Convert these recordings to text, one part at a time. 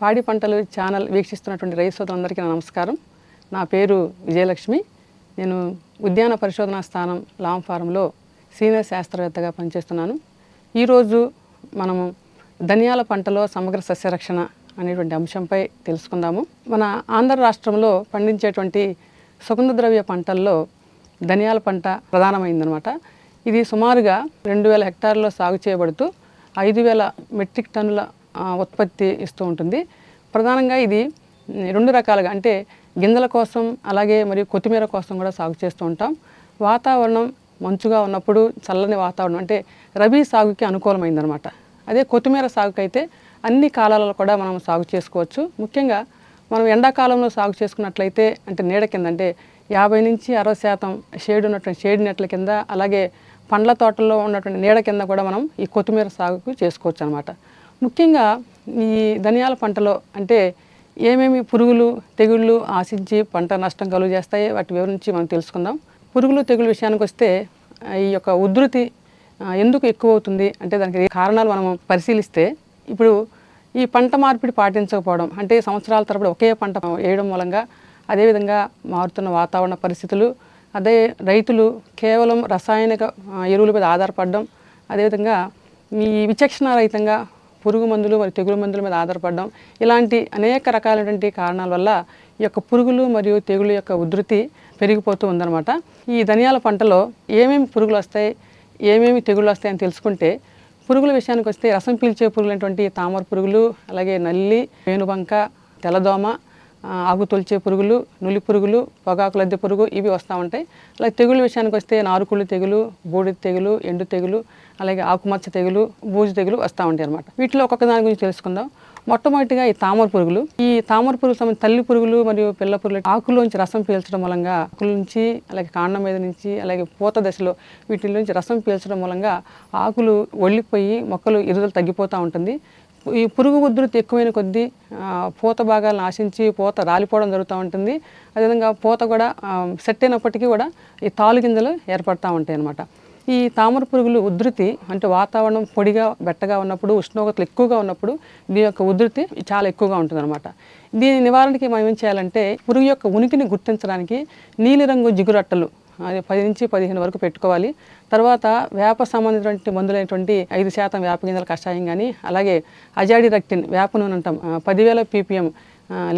పాడి పంటలు ఛానల్ వీక్షిస్తున్నటువంటి రైతు సోదరులందరికీ నా నమస్కారం. నా పేరు విజయలక్ష్మి. నేను ఉద్యాన పరిశోధనా స్థానం లామ్ ఫారంలో సీనియర్ శాస్త్రవేత్తగా పనిచేస్తున్నాను. ఈరోజు మనము ధనియాల పంటలో సమగ్ర సస్యరక్షణ అనేటువంటి అంశంపై తెలుసుకుందాము. మన ఆంధ్ర రాష్ట్రంలో పండించేటువంటి సుగంధ ద్రవ్య పంటల్లో ధనియాల పంట ప్రధానమైందనమాట ఇది సుమారుగా రెండు వేల హెక్టార్లో సాగు చేయబడుతూ ఐదు వేల మెట్రిక్ టన్నుల ఉత్పత్తి ఇస్తూ ఉంటుంది. ప్రధానంగా ఇది రెండు రకాలుగా అంటే గింజల కోసం అలాగే మరియు కొత్తిమీర కోసం కూడా సాగు చేస్తూ ఉంటాం. వాతావరణం మంచుగా ఉన్నప్పుడు చల్లని వాతావరణం అంటే రబీ సాగుకి అనుకూలమైందనమాట అదే కొత్తిమీర సాగుకి అయితే అన్ని కాలాలలో కూడా మనం సాగు చేసుకోవచ్చు. ముఖ్యంగా మనం ఎండాకాలంలో సాగు చేసుకున్నట్లయితే అంటే నీడ కింద అంటే యాభై నుంచి అరవై శాతం షేడ్ ఉన్నటువంటి షేడ్ నెట్ల కింద అలాగే పండ్ల తోటల్లో ఉన్నటువంటి నీడ కింద కూడా మనం ఈ కొత్తిమీర సాగుకు చేసుకోవచ్చు అనమాట ముఖ్యంగా ఈ ధనియాల పంటలో అంటే ఏమేమి పురుగులు తెగుళ్ళు ఆశించి పంట నష్టం కలుగు చేస్తాయి వాటి వివరించి మనం తెలుసుకుందాం. పురుగులు తెగులు విషయానికి వస్తే ఈ యొక్క ఉధృతి ఎందుకు ఎక్కువ అవుతుంది అంటే దానికి కారణాలు మనం పరిశీలిస్తే ఇప్పుడు ఈ పంట మార్పిడి పాటించకపోవడం అంటే సంవత్సరాల తరబడి ఒకే పంట వేయడం మూలంగా అదేవిధంగా మారుతున్న వాతావరణ పరిస్థితులు అదే రైతులు కేవలం రసాయనిక ఎరువుల మీద ఆధారపడడం అదేవిధంగా ఈ విచక్షణ రహితంగా పురుగు మందులు మరియు తెగులు మందుల మీద ఆధారపడడం ఇలాంటి అనేక రకాలైనటువంటి కారణాల వల్ల ఈ యొక్క పురుగులు మరియు తెగులు యొక్క ఉధృతి పెరిగిపోతూ ఉందన్నమాట. ఈ ధనియాల పంటలో ఏమేమి పురుగులు వస్తాయి ఏమేమి తెగుళ్ళు వస్తాయని తెలుసుకుంటే పురుగుల విషయానికి వస్తే రసం పీల్చే పురుగులైనటువంటి తామర పురుగులు అలాగే నల్లి పేనుబంక తెల్లదోమ ఆకు తొలిచే పురుగులు నులి పురుగులు పొగాకు లద్దె పురుగు ఇవి వస్తూ ఉంటాయి. అలాగే తెగుళ్ళ విషయానికి వస్తే నారుకుళ్ళు తెగులు బూడిద తెగులు ఎండు తెగులు అలాగే ఆకుమచ్చ తెగులు బూజు తెగులు వస్తూ ఉంటాయి అనమాట వీటిలో ఒక్కొక్క దాని గురించి తెలుసుకుందాం. మొట్టమొదటిగా ఈ తామర పురుగులు. ఈ తామర పురుగు సంబంధించి తల్లి పురుగులు మరియు పిల్ల పురుగులు ఆకులోంచి రసం పీల్చడం మూలంగా ఆకుల నుంచి అలాగే కాండం మీద నుంచి అలాగే పూత దశలో వీటి నుంచి రసం పీల్చడం మూలంగా ఆకులు ఒళ్ళిపోయి మొక్కలు ఎదుగుదల తగ్గిపోతూ ఉంటుంది. ఈ పురుగు ఉధృతి ఎక్కువైన కొద్దీ పూత భాగాలను ఆశించి పూత రాలిపోవడం జరుగుతూ ఉంటుంది. అదేవిధంగా పూత కూడా సెట్ అయినప్పటికీ కూడా ఈ తాలు గింజలు ఏర్పడుతూ ఉంటాయి అన్నమాట. ఈ తామర పురుగులు ఉధృతి అంటే వాతావరణం పొడిగా బెట్టగా ఉన్నప్పుడు ఉష్ణోగ్రతలు ఎక్కువగా ఉన్నప్పుడు దీని యొక్క ఉధృతి చాలా ఎక్కువగా ఉంటుందన్నమాట దీని నివారణకి మనం ఏం చేయాలంటే పురుగు యొక్క ఉనికిని గుర్తించడానికి నీలిరంగు జిగురట్టలు పది నుంచి పదిహేను వరకు పెట్టుకోవాలి. తర్వాత వేప సంబంధించినటువంటి మందులైనటువంటి ఐదు శాతం వేప గింజల కషాయం కానీ అలాగే అజాడి రక్టిన్ వేప నూనె అంటాం పదివేల పీపీఎం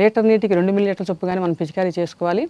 లీటర్ నీటికి రెండు మిల్లీ లీటర్ల చొప్పు కానీ మనం పిచికారీ చేసుకోవాలి.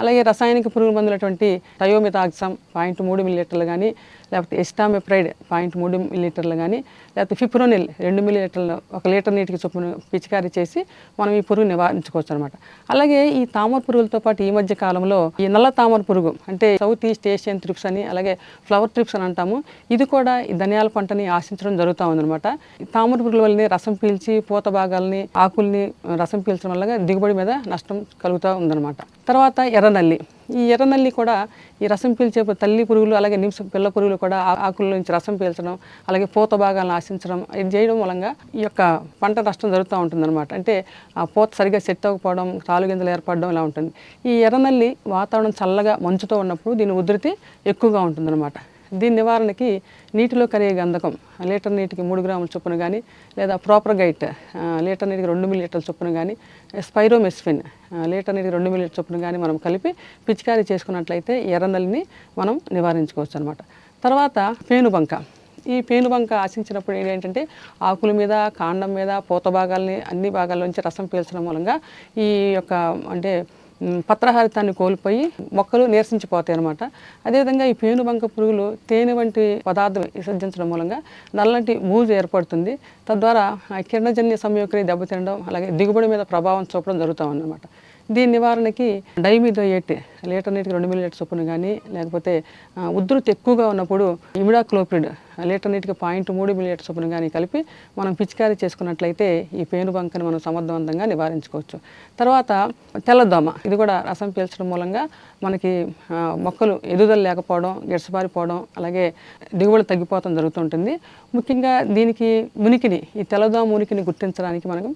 అలాగే రసాయనిక పురుగు మందులటువంటి టయోమితాక్సమ్ పాయింట్ మూడు మిల్లీలీటర్లు కానీ లేకపోతే ఎస్టామిప్రైడ్ పాయింట్ మూడు మిల్లీలీటర్లు కానీ లేకపోతే ఫిప్రోనిల్ రెండు మిల్లీలీటర్లు ఒక లీటర్ నీటికి చొప్పున పిచికారీ చేసి మనం ఈ పురుగు నివారించుకోవచ్చు అనమాట అలాగే ఈ తామర పురుగులతో పాటు ఈ మధ్య కాలంలో ఈ నల్ల తామర పురుగు అంటే సౌత్ ఈస్ట్ ఏషియన్ ట్రిప్స్ అని అలాగే ఫ్లవర్ ట్రిప్స్ అని అంటాము ఇది కూడా ఈ ధనియాల పంటని ఆశించడం జరుగుతూ ఉందన్నమాట. ఈ తామర పురుగుల వల్లనే రసం పీల్చి పూత భాగాల్ని ఆకుల్ని రసం పీల్చడం వల్ల దిగుబడి మీద నష్టం కలుగుతూ ఉందన్నమాట. తర్వాత ఎర్రనల్లి. ఈ ఎర్రనల్లి కూడా ఈ రసం పీల్చే తల్లి పురుగులు అలాగే నిమిష పిల్ల పురుగులు కూడా ఆకుల నుంచి రసం పీల్చడం అలాగే పూత భాగాలను ఆశించడం ఇది చేయడం మూలంగా ఈ యొక్క పంట నష్టం జరుగుతూ ఉంటుందన్నమాట. అంటే ఆ పూత సరిగా సెట్ అవ్వకపోవడం తాలు గింజలు ఏర్పడడం ఇలా ఉంటుంది. ఈ ఎర్రనల్లి వాతావరణం చల్లగా మంచుతో ఉన్నప్పుడు దీని ఉధృతి ఎక్కువగా ఉంటుందన్నమాట. దీని నివారణకి నీటిలో కరిగే గంధకం లీటర్ నీటికి మూడు గ్రాముల చొప్పున కానీ లేదా ప్రాపర్ గైట్ లీటర్ నీటికి రెండు మిలీటర్ల చొప్పున కానీ స్పైరోమెస్ఫిన్ లీటర్ నీటికి రెండు మిలీటర్ చొప్పున కానీ మనం కలిపి పిచికారీ చేసుకున్నట్లయితే ఈ ఎర్రనల్లిని మనం నివారించుకోవచ్చు అనమాట తర్వాత పేనుబంక. ఈ పేనుబంక ఆశించినప్పుడు ఏంటంటే ఆకుల మీద కాండం మీద పూత భాగాల్ని అన్ని భాగాల్లోంచి నుంచి రసం పీల్చడం మూలంగా ఈ యొక్క అంటే పత్రహారితాన్ని కోల్పోయి మొక్కలు నీరసించిపోతాయి అనమాట అదేవిధంగా ఈ పేనుబంక పురుగులు తేనె వంటి పదార్థం విసర్జించడం మూలంగా నల్లటి మూజు ఏర్పడుతుంది. తద్వారా ఆ కిరణజన్య సంయోక్రియ దెబ్బతినడం అలాగే దిగుబడి మీద ప్రభావం చూపడం జరుగుతూ ఉందన్నమాట. దీని నివారణకి డైమిథోయేట్ లీటర్ నీటికి రెండు మిల్లీ లీటర్ చొప్పున కానీ లేకపోతే ఉధృతి ఎక్కువగా ఉన్నప్పుడు ఇమిడాక్లోపిడ్ లీటర్ నీటికి పాయింట్ మూడు మిలీటర్ చొప్పున కానీ కలిపి మనం పిచికారీ చేసుకున్నట్లయితే ఈ పేను బంకను మనం సమర్థవంతంగా నివారించుకోవచ్చు. తర్వాత తెల్లదోమ ఇది కూడా రసం పీల్చడం మూలంగా మనకి మొక్కలు ఎదుగుదల లేకపోవడం గిడసబారిపోవడం అలాగే దిగుబడి తగ్గిపోవడం జరుగుతుంటుంది. ముఖ్యంగా దీనికి ఉనికిని ఈ తెల్లదోమ ఉనికిని గుర్తించడానికి మనం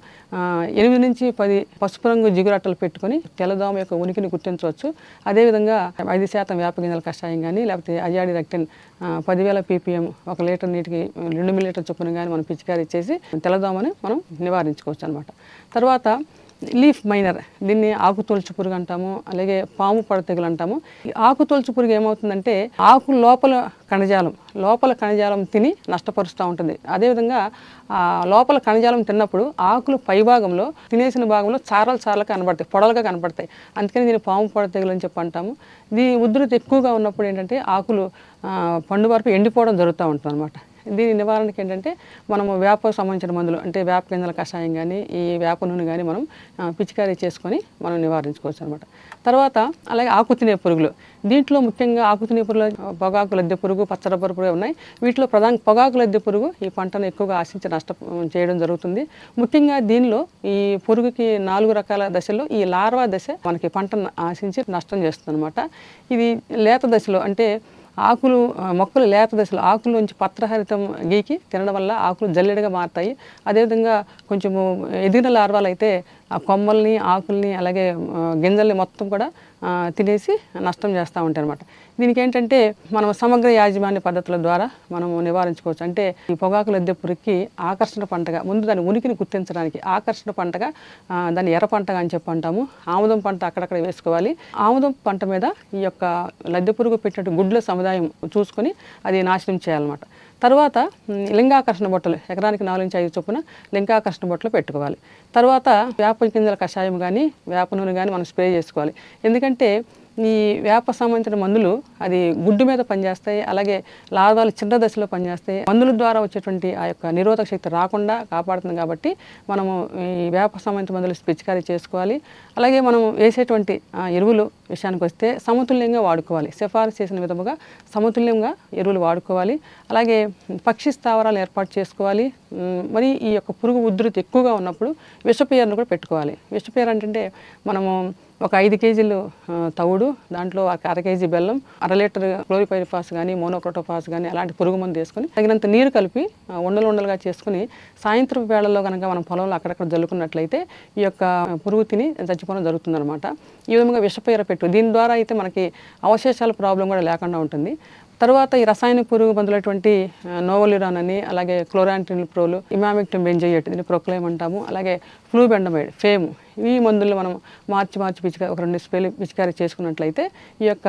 ఎనిమిది నుంచి పది పసుపు రంగు జిగురట్టలు పెట్టుకొని తెల్లదోమ యొక్క ఉనికిని గుర్తించవచ్చు. అదేవిధంగా ఐదు శాతం వేప గింజల కషాయం కానీ లేకపోతే అజాడి రక్టిన్ పదివేల పీపీఎం ఒక లీటర్ నీటికి రెండు మిల్లీటర్ చొప్పున కానీ మనం పిచికారీ ఇచ్చేసి తెల్లదోమని మనం నివారించుకోవచ్చు అనమాట తర్వాత లీఫ్ మైనర్ దీన్ని ఆకు తొలచు పురుగు అంటాము అలాగే పాము పడతెగులు అంటాము. ఈ ఆకు తొలచు పురుగు ఏమవుతుందంటే ఆకు లోపల కణజాలం లోపల కణజాలం తిని నష్టపరుస్తూ ఉంటుంది. అదేవిధంగా లోపల కణజాలం తిన్నప్పుడు ఆకులు పైభాగంలో తినేసిన భాగంలో చారలు చారలు కనబడతాయి పొడలుగా కనబడతాయి. అందుకని దీన్ని పాము పొడ తెగులు అని చెప్పి అంటాము. ఇది ఉధృతి ఎక్కువగా ఉన్నప్పుడు ఏంటంటే ఆకులు పండు వరకు ఎండిపోవడం జరుగుతూ ఉంటుంది అనమాట దీని నివారణకి ఏంటంటే మనము వేపకు సంబంధించిన మందులు అంటే వేప గింజల కషాయం కానీ ఈ వేప నూనె కానీ మనం పిచికారీ చేసుకొని మనం నివారించుకోవచ్చు అనమాట తర్వాత అలాగే ఆకు తినే పురుగులు. దీంట్లో ముఖ్యంగా ఆకు తినే పురుగులు పొగాకు లద్దె పురుగు పచ్చరబ్బర పురుగు ఉన్నాయి. వీటిలో ప్రధాన పొగాకు లద్దె పురుగు ఈ పంటను ఎక్కువగా ఆశించి నష్టం చేయడం జరుగుతుంది. ముఖ్యంగా దీనిలో ఈ పురుగుకి నాలుగు రకాల దశల్లో ఈ లార్వా దశ మనకి పంటను ఆశించి నష్టం చేస్తుంది అనమాట ఇది లేత దశలో అంటే ఆకులు మొక్కలు లేత దశలో ఆకుల్లోంచి పత్రహరితం గీకి తినడం వల్ల ఆకులు జల్లెడగా మారుతాయి. అదేవిధంగా కొంచెము ఎదిగిన లార్వాలు అయితే ఆ కొమ్మల్ని ఆకుల్ని అలాగే గింజల్ని మొత్తం కూడా తినేసి నష్టం చేస్తూ ఉంటాయి అన్నమాట దీనికి ఏంటంటే మనం సమగ్ర యాజమాన్య పద్ధతుల ద్వారా మనం నివారించుకోవచ్చు. అంటే ఈ పొగాకు లద్దె పురుగుకి ఆకర్షణ పంటగా ముందు దాని ఉనికిని గుర్తించడానికి ఆకర్షణ పంటగా దాన్ని ఎర్ర పంటగా అని చెప్పి అంటాము. ఆముదం పంట అక్కడక్కడ వేసుకోవాలి. ఆముదం పంట మీద ఈ యొక్క లద్దె పురుగు పెట్టినట్టు గుడ్ల సముదాయం చూసుకొని అది నాశనం చేయాలన్నమాట. తర్వాత లింగాకర్షణ బొట్టలు ఎకరానికి నాలుగు నుంచి ఐదు చొప్పున లింగాకర్షణ బొట్టలు పెట్టుకోవాలి. తర్వాత వేప గింజల కషాయం కానీ వేప నూనె కానీ మనం స్ప్రే చేసుకోవాలి. ఎందుకంటే ఈ వేప సంబంధించిన మందులు అది గుడ్డు మీద పనిచేస్తాయి అలాగే లార్వాలు చిన్న దశలో పనిచేస్తాయి. మందుల ద్వారా వచ్చేటువంటి ఆ యొక్క నిరోధక శక్తి రాకుండా కాపాడుతుంది కాబట్టి మనము ఈ వేప సంబంధించిన మందులు పిచికారీ చేసుకోవాలి. అలాగే మనం వేసేటువంటి ఆ, ఎరువులు విషయానికి వస్తే సమతుల్యంగా వాడుకోవాలి. సిఫారసు చేసిన విధముగా సమతుల్యంగా ఎరువులు వాడుకోవాలి. అలాగే పక్షి స్థావరాలు ఏర్పాటు చేసుకోవాలి. మరి ఈ యొక్క పురుగు ఉధృతి ఎక్కువగా ఉన్నప్పుడు విషపేరును కూడా పెట్టుకోవాలి. విషపేరు అంటే మనము ఒక ఐదు కేజీలు తవుడు దాంట్లో ఒక అర కేజీ బెల్లం అర లీటర్ క్లోరిపైరిఫాస్ కానీ మోనోక్రోటోఫాస్ కానీ అలాంటి పురుగు మందు వేసుకొని తగినంత నీరు కలిపి ఉండలు ఉండలుగా చేసుకుని సాయంత్రం వేళల్లో కనుక మనం పొలంలో అక్కడక్కడ జల్లుకున్నట్లయితే ఈ యొక్క పురుగు తిని చచ్చిపోవడం జరుగుతుందన్నమాట. ఈ విధంగా విషపేర పెట్టు. దీని ద్వారా అయితే మనకి అవశేషాల ప్రాబ్లం కూడా లేకుండా ఉంటుంది. తర్వాత ఈ రసాయన పురుగు మందులటువంటి నోవలిరాన్ అని అలాగే క్లోరాంటిన్ ప్రోలు ఇమామిక్టమ్ బెంజోయేట్ దీన్ని ప్రొక్లేమ్ అంటాము. అలాగే ఫ్లూబెండమైడ్ ఫేమ్ ఈ మందులు మనం మార్చి మార్చి పిచికారి ఒక రెండు స్ప్రేలు పిచికారి చేసుకున్నట్లయితే ఈ యొక్క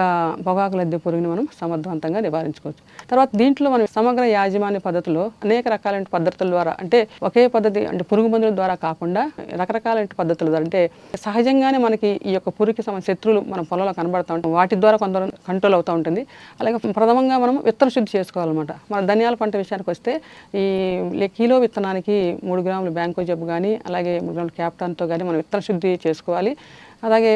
పొగాకు లద్దె పురుగుని మనం సమర్థవంతంగా నివారించుకోవచ్చు. తర్వాత దీంట్లో మనం సమగ్ర యాజమాన్య పద్ధతిలో అనేక రకాలైన పద్ధతుల ద్వారా అంటే ఒకే పద్ధతి అంటే పురుగు మందుల ద్వారా కాకుండా రకరకాలైన పద్ధతుల ద్వారా అంటే సహజంగానే మనకి ఈ యొక్క పురుగుకి సమ శత్రువులు మన పొలంలో కనబడతా ఉంటాం వాటి ద్వారా కొంత కంట్రోల్ అవుతూ ఉంటుంది. అలాగే ప్రథమంగా మనం విత్తన శుద్ధి చేసుకోవాలన్నమాట. మన ధనియాల పంట విషయానికి వస్తే ఈ కిలో విత్తనానికి మూడు గ్రాములు బ్యాంకో జబ్బు కానీ అలాగే మూడు గ్రాములు క్యాప్టాన్తో కానీ మనం విత్తన శుద్ధి చేసుకోవాలి. అలాగే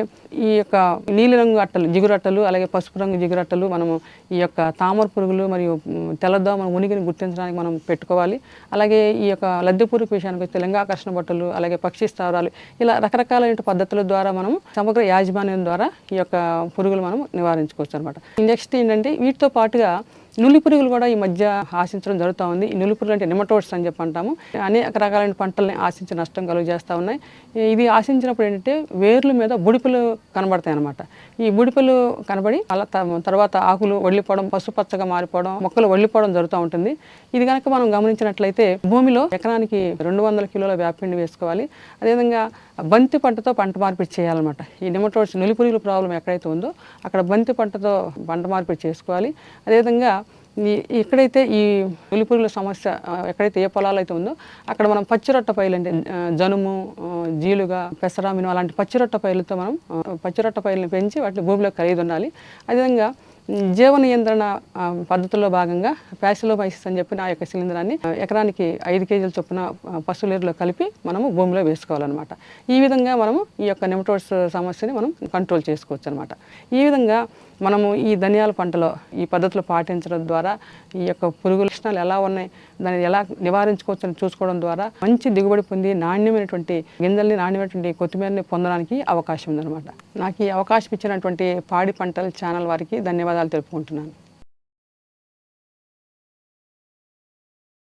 ఈ యొక్క నీలిరంగు అట్టలు జిగురట్టలు అలాగే పసుపు రంగు జిగురట్టలు మనము ఈ యొక్క తామర పురుగులు మరియు తెల్లదోమ ఉనికిని గుర్తించడానికి మనం పెట్టుకోవాలి. అలాగే ఈ యొక్క లద్దె పురుగు విషయానికి వస్తే లింగాకర్షణ బట్టలు అలాగే పక్షి స్థావరాలు ఇలా రకరకాలైన పద్ధతుల ద్వారా మనం సమగ్ర యాజమాన్యం ద్వారా ఈ యొక్క పురుగులు మనం నివారించుకోవచ్చు అనమాట నెక్స్ట్ ఏంటంటే వీటితో పాటుగా నులి పురుగులు కూడా ఈ మధ్య ఆశించడం జరుగుతూ ఉంది. ఈ నులి పురుగులు అంటే నిమటోడ్స్ అని చెప్పి అంటాము. అనేక రకాలైన పంటల్ని ఆశించి నష్టం కలుగు చేస్తూ ఉన్నాయి ఇది ఆశించినప్పుడు ఏంటంటే వేర్ల మీద బుడిపలు కనబడతాయి అనమాట ఈ బుడిపలు కనబడి అలా త- తర్వాత ఆకులు వడిలిపోవడం పసుపచ్చగా మారిపోవడం మొక్కలు వడిలిపోవడం జరుగుతూ ఉంటుంది. ఇది కనుక మనం గమనించినట్లయితే భూమిలో ఎకరానికి రెండు వందల కిలోల వ్యాపిండి వేసుకోవాలి. అదేవిధంగా బంతి పంటతో పంట మార్పిడి చేయాలన్నమాట. ఈ నిమటోడ్స్ నులి పురుగుల ప్రాబ్లం ఎక్కడైతే ఉందో అక్కడ బంతి పంటతో పంట మార్పిడి చేసుకోవాలి. అదేవిధంగా ఎక్కడైతే ఈ ఉలిపురుగుల సమస్య ఎక్కడైతే ఏ పొలాలు అయితే ఉందో అక్కడ మనం పచ్చిరొట్ట పైలు అంటే జనుము జీలుగా పెసరామిను అలాంటి పచ్చిరొట్ట పైలతో మనం పచ్చిరొట్ట పైలను పెంచి వాటిని భూమిలో కలిగి ఉండాలి అదేవిధంగా జీవ నియంత్రణ పద్ధతుల్లో భాగంగా ప్యాసిలోమైసిస్ అని చెప్పి నా యొక్క శిలీంధ్రాన్ని ఎకరానికి ఐదు కేజీల చొప్పున పశువులేరులో కలిపి మనము భూమిలో వేసుకోవాలన్నమాట. ఈ విధంగా మనము ఈ యొక్క నెమటోడ్స్ సమస్యని మనం కంట్రోల్ చేసుకోవచ్చు అనమాట ఈ విధంగా మనము ఈ ధనియాల పంటలో ఈ పద్ధతులు పాటించడం ద్వారా ఈ యొక్క పురుగు లక్షణాలు ఎలా ఉన్నాయి దాన్ని ఎలా నివారించుకోవచ్చు అని చూసుకోవడం ద్వారా మంచి దిగుబడి పొంది నాణ్యమైనటువంటి గింజల్ని నాణ్యమైనటువంటి కొత్తిమీరని పొందడానికి అవకాశం ఉందన్నమాట. నాకు ఈ అవకాశం ఇచ్చినటువంటి పాడి పంటల ఛానల్ వారికి ధన్యవాదాలు తెలుపుకుంటున్నాను.